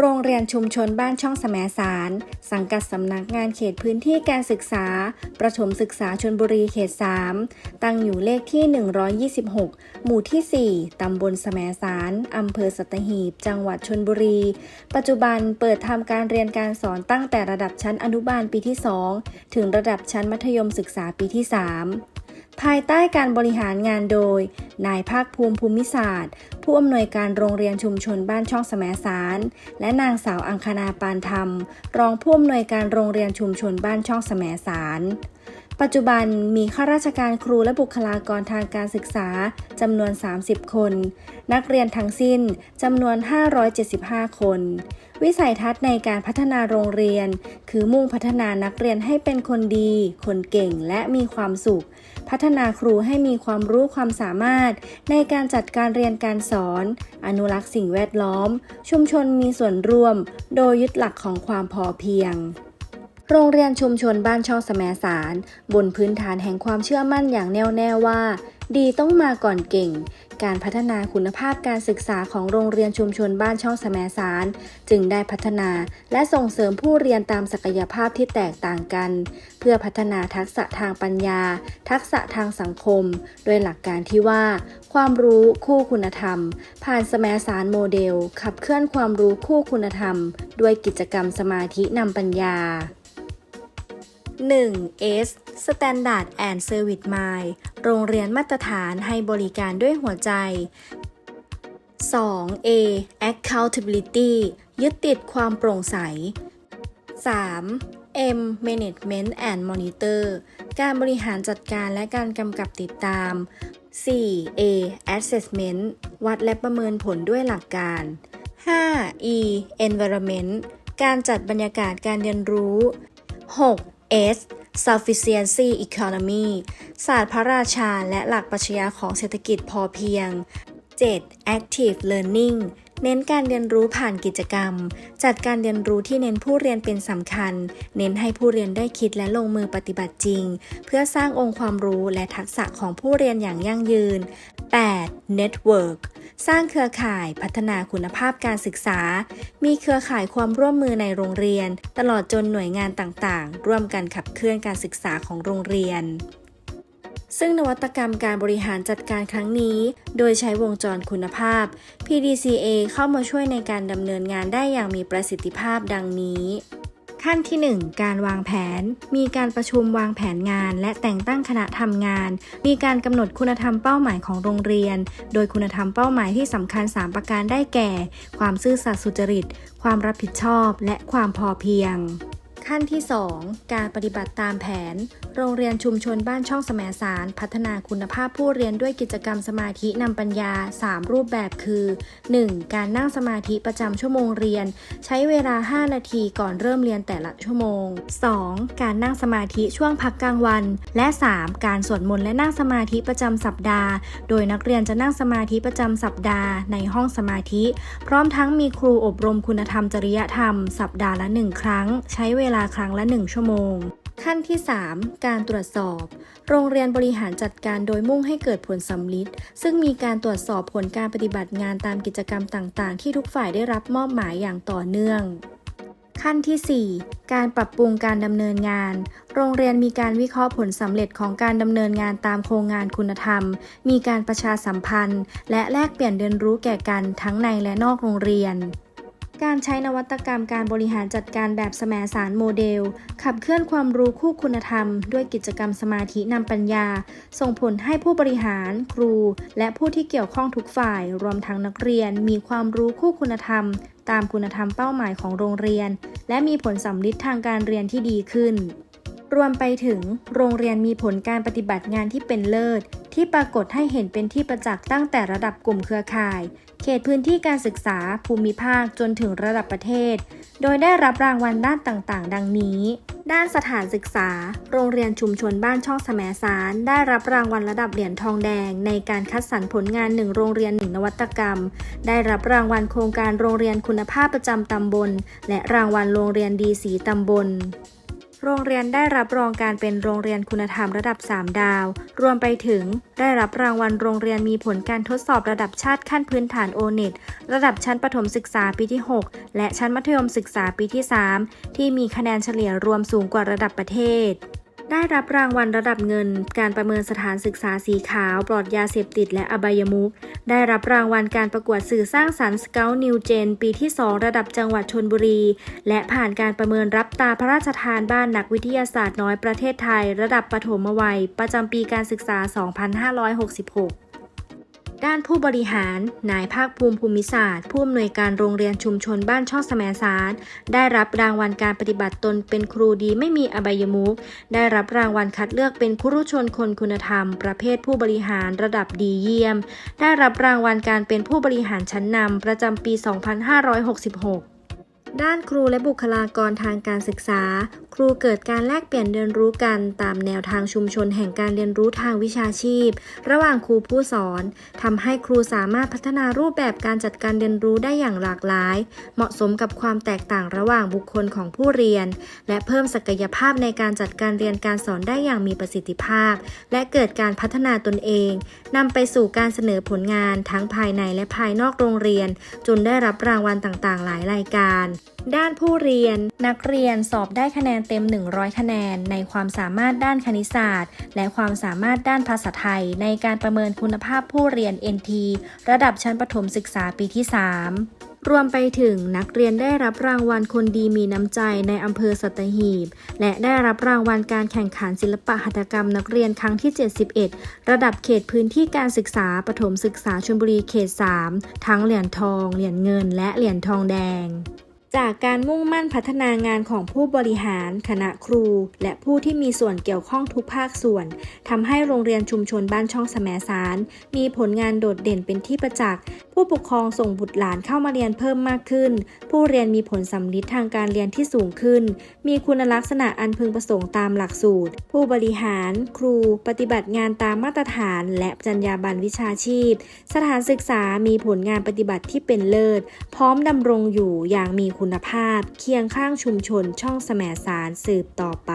โรงเรียนชุมชนบ้านช่องแสมสาร สังกัดสำนักงานเขตพื้นที่การศึกษา ประถมศึกษาชนบุรีเขต 3 ตั้งอยู่เลขที่ 126 หมู่ที่ 4 ตำบลแสมสารอำเภอสัตหีบ จังหวัดชนบุรี ปัจจุบันเปิดทำการเรียนการสอนตั้งแต่ระดับชั้นอนุบาลปีที่ 2 ถึงระดับชั้นมัธยมศึกษาปีที่ 3 ภายใต้การบริหารงานโดย นายภาคภูมิภูมิศาสตร์ ผู้อำนวยการโรงเรียนชุมชนบ้านช่องแสมสาร และนางสาวอังคณาปานธรรม รองผู้อำนวยการโรงเรียนชุมชนบ้านช่องแสมสาร ปัจจุบันมีข้าราชการครูและบุคลากรทางการศึกษาจำนวน 30 คน นักเรียนทั้งสิ้นจำนวน 575 คน วิสัยทัศน์ในการพัฒนาโรงเรียน คือมุ่งพัฒนานักเรียนให้เป็นคนดี คนเก่งและมีความสุข พัฒนาครูให้มีความรู้ความสามารถ ในการจัดการเรียนการสอน อนุรักษ์สิ่งแวดล้อม ชุมชนมีส่วนร่วม โดยยึดหลักของความพอเพียง โรงเรียนชุมชนบ้านช่องสมสาร บนพื้นฐานแห่งความเชื่อมั่นอย่างแน่วแน่ว่า ดีต้องมาก่อนเก่ง การพัฒนาคุณภาพการศึกษาของโรงเรียนชุมชนบ้านช่องสมสาร จึงได้พัฒนาและส่งเสริมผู้เรียนตามศักยภาพที่แตกต่างกัน เพื่อพัฒนาทักษะทางปัญญา ทักษะทางสังคม โดยหลักการที่ว่า ความรู้คู่คุณธรรม ผ่านสมสารโมเดล ขับเคลื่อนความรู้คู่คุณธรรม ด้วยกิจกรรมสมาธินำปัญญา 1. S Standard and Service Mind โรงเรียนมาตรฐานให้บริการด้วยหัวใจ 2. A Accountability ยึดติดความโปร่งใส 3. M Management and Monitor การบริหารจัดการและการกำกับติดตาม 4. A Assessment วัดและประเมินผลด้วยหลักการ 5. E Environment การจัดบรรยากาศการเรียนรู้ 6. S Sufficiency Economy ศาสตร์พระราชาและหลักปรัชญาของเศรษฐกิจพอเพียง 7. Active Learning เน้นการเรียนรู้ผ่านกิจกรรม จัดการเรียนรู้ที่เน้นผู้เรียนเป็นสำคัญ เน้นให้ผู้เรียนได้คิดและลงมือปฏิบัติจริง เพื่อสร้างองค์ความรู้และทักษะของผู้เรียนอย่างยั่งยืน 8. Network สร้างเครือข่ายพัฒนาคุณภาพการศึกษา มีเครือข่ายความร่วมมือในโรงเรียน ตลอดจนหน่วยงานต่างๆ ร่วมกันขับเคลื่อนการศึกษาของโรงเรียน ซึ่งนวัตกรรมการบริหารจัดการครั้งนี้ โดยใช้วงจรคุณภาพ PDCA เข้ามาช่วยในการดำเนินงานได้อย่างมีประสิทธิภาพดังนี้ขั้นที่ 1 การวางแผน มีการประชุมวางแผนงาน และแต่งตั้งคณะทำงาน มีการกำหนดคุณธรรมเป้าหมายของโรงเรียน โดยคุณธรรมเป้าหมายที่สำคัญ 3 ประการได้แก่ ความซื่อสัตย์สุจริต ความรับผิดชอบ และความพอเพียง ขั้นที่ 2 การปฏิบัติตามแผน โรงเรียนชุมชนบ้านช่องสมสาร พัฒนาคุณภาพผู้เรียนด้วยกิจกรรมสมาธินำปัญญา 3 รูปแบบคือ 1. การนั่งสมาธิประจำชั่วโมงเรียน ใช้เวลา 5 นาทีก่อนเริ่มเรียนแต่ละชั่วโมง 2. การนั่งสมาธิช่วงพักกลางวัน และ 3. การสวดมนต์และนั่งสมาธิประจำสัปดาห์ โดยนักเรียนจะนั่งสมาธิประจำสัปดาห์ในห้องสมาธิ พร้อมทั้งมีครูอบรมคุณธรรมจริยธรรม สัปดาห์ละ 1 ครั้ง ใช้เวลาลาครั้งละ 1 ชั่วโมง ขั้นที่ 3 การตรวจสอบ โรงเรียนบริหารจัดการโดยมุ่งให้เกิดผลสำลิดซึ่งมีการตรวจสอบผลการปฏิบัติงานตามกิจกรรมต่าง ๆ ที่ทุกฝ่ายได้รับมอบหมายอย่างต่อเนื่องขั้นที่ 4 การปรับปรุงการดำเนินงาน โรงเรียนมีการวิเคราะห์ผลสำเร็จของการดำเนินงานตามโครงงานคุณธรรม มีการประชาสัมพันธ์ และแลกเปลี่ยนเรียนรู้แก่กันทั้งในและนอกโรงเรียน การใช้นวัตกรรมการบริหารจัดการแบบแสมสารโมเดล ขับเคลื่อนความรู้คู่คุณธรรม ด้วยกิจกรรมสมาธินำปัญญา ส่งผลให้ผู้บริหาร ครู และผู้ที่เกี่ยวข้องทุกฝ่าย รวมทั้งนักเรียน มีความรู้คู่คุณธรรม ตามคุณธรรมเป้าหมายของโรงเรียน และมีผลสำลิดทางการเรียนที่ดีขึ้น รวมไปถึงโรงเรียนมีผลการปฏิบัติงานที่เป็นเลิศ ที่ปรากฏให้เห็นเป็นที่ประจักษ์ตั้งแต่ระดับกลุ่มเครือข่าย เขตพื้นที่การศึกษาภูมิภาคจนถึงระดับประเทศ โดยได้รับรางวัลด้านต่างๆ ดังนี้ ด้านสถานศึกษา โรงเรียนชุมชนบ้านช่องแสมสาร ได้รับรางวัลระดับเหรียญทองแดง ในการคัดสรรผลงานหนึ่งโรงเรียนหนึ่งนวัตกรรม ได้รับรางวัลโครงการโรงเรียนคุณภาพประจำตำบล และรางวัลโรงเรียนดีสีตำบล โรงเรียนได้รับรองการเป็นโรงเรียนคุณธรรมระดับ 3 ดาว รวมไปถึงได้รับรางวัลโรงเรียนมีผลการทดสอบระดับชาติขั้นพื้นฐานโอเน็ตระดับชั้นประถมศึกษาปีที่ 6 และชั้นมัธยมศึกษาปีที่ 3 ที่มีคะแนนเฉลี่ยรวมสูงกว่าระดับประเทศ ได้รับรางวัลระดับเงิน การประเมินสถานศึกษาสีขาว ปลอดยาเสพติดและอบายมุก ได้รับรางวัลการประกวดสื่อสร้างสรรค์สเกลนิวเจนปีที่ 2 ระดับจังหวัดชนบุรี และผ่านการประเมินรับตาพระราชทานบ้านนักวิทยาศาสตร์น้อยประเทศไทย ระดับปฐมวัย ประจำปีการศึกษา 2566 ด้านผู้บริหาร นายภาคภูมิภูมิศาสตร์ ผู้อำนวยการโรงเรียนชุมชนบ้านช่องแสมสาร ได้รับรางวัลการปฏิบัติตนเป็นครูดีไม่มีอบายมุกได้รับรางวัลคัดเลือกเป็นครุชนคนคุณธรรม ประเภทผู้บริหารระดับดีเยี่ยม ได้รับรางวัลการเป็นผู้บริหารชั้นนำประจำปี 2566 ด้านครูและบุคลากรทางการศึกษา ครูเกิดการแลกเปลี่ยนเรียนรู้กัน ตามแนวทางชุมชนแห่งการเรียนรู้ทางวิชาชีพ ระหว่างครูผู้สอนทำให้ครูสามารถพัฒนารูปแบบการจัดการเรียนรู้ได้อย่างหลากหลาย เหมาะสมกับความแตกต่างระหว่างบุคคลของผู้เรียน และเพิ่มศักยภาพในการจัดการเรียนการสอนได้อย่างมีประสิทธิภาพ และเกิดการพัฒนาตนเองนำไปสู่การเสนอผลงานทั้งภายในและภายนอกโรงเรียน จนได้รับรางวัลต่างๆ หลายรายการด้านผู้เรียน นักเรียนสอบได้คะแนนเต็ม 100 คะแนน ในความสามารถด้านคณิตศาสตร์ และความสามารถด้านภาษาไทย ในการประเมินคุณภาพผู้เรียน NT ระดับชั้นประถมศึกษาปีที่ 3รวมไปถึงนักเรียนได้รับรางวัลคนดีมีน้ำใจในอำเภอสัตหีบ และได้รับรางวัลการแข่งขันศิลปะหัตถกรรมนักเรียนครั้งที่ 71 ระดับเขตพื้นที่การศึกษาประถมศึกษาชลบุรีเขต 3 ทั้งเหรียญทอง เหรียญเงิน และเหรียญทองแดง จากการมุ่งมั่นพัฒนางานของผู้บริหาร คณะครู และผู้ที่มีส่วนเกี่ยวข้องทุกภาคส่วนทำให้โรงเรียนชุมชนบ้านช่องแสมสาร มีผลงานโดดเด่นเป็นที่ประจักษ์ ผู้ปกครองส่งบุตรหลานเข้ามาเรียนเพิ่มมากขึ้น ผู้เรียนมีผลสำลิดทางการเรียนที่สูงขึ้น มีคุณลักษณะอันพึงประสงค์ตามหลักสูตร ผู้บริหาร ครู ปฏิบัติงานตามมาตรฐาน และจรรยาบรรณวิชาชีพ สถานศึกษามีผลงานปฏิบัติที่เป็นเลิศ พร้อมดำรงอยู่อย่างมีคุณภาพ เคียงข้างชุมชนช่องแสมสารสืบต่อไป